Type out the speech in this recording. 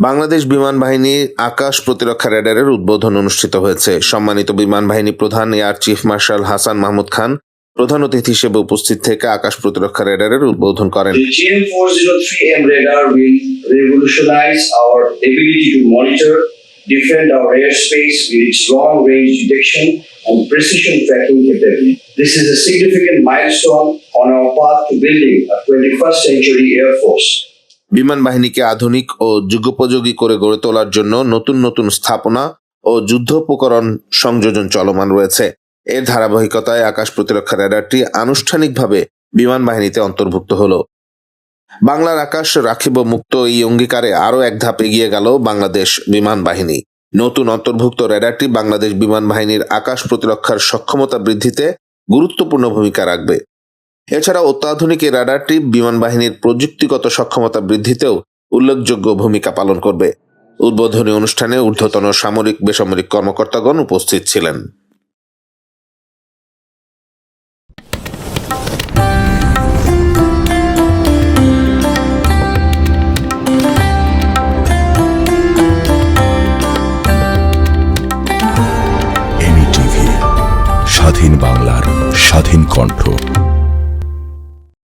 বাংলাদেশ বিমান বাহিনী আকাশ প্রতিরক্ষা রেডারের উদ্বোধন অনুষ্ঠিত হয়েছে সম্মানিত বিমান বাহিনী প্রধান air chief marshal Hasan Mahmud Khan প্রধান অতিথি হিসেবে উপস্থিত থেকে আকাশ প্রতিরক্ষা রেডারের উদ্বোধন করেন The GM403M radar will revolutionize our ability to monitor, defend our airspace with its long range detection and precision tracking capability. This is a significant milestone on our path to building a 21st century Air Force. বিমান বাহিনীকে আধুনিক ও যুগোপযোগী করে গড়ে তোলার জন্য নতুন নতুন স্থাপনা ও যুদ্ধোপকরণ সংযোজন চলমান রয়েছে। এর ধারাবাহিকতায় আকাশ প্রতিরক্ষা রেডারটি আনুষ্ঠানিকভাবে বিমান বাহিনীতে অন্তর্ভুক্ত হলো। বাংলার আকাশ রাখিব মুক্ত এই অঙ্গীকারে আরও এক ধাপ এগিয়ে গেল বাংলাদেশ বিমান বাহিনী। নতুন অন্তর্ভুক্ত রেডারটি বাংলাদেশ বিমান বাহিনীর আকাশ প্রতিরক্ষার সক্ষমতা বৃদ্ধিতে গুরুত্বপূর্ণ ভূমিকা রাখবে। এছাড়া অত্যাধুনিক এই রাডারটি বিমান বাহিনীর প্রযুক্তিগত সক্ষমতা বৃদ্ধিতেও উল্লেখযোগ্য ভূমিকা পালন করবে। উদ্বোধনী অনুষ্ঠানে ঊর্ধ্বতন সামরিক বেসামরিক কর্মকর্তাগণ উপস্থিত ছিলেন। স্বাধীন বাংলার স্বাধীন কণ্ঠ।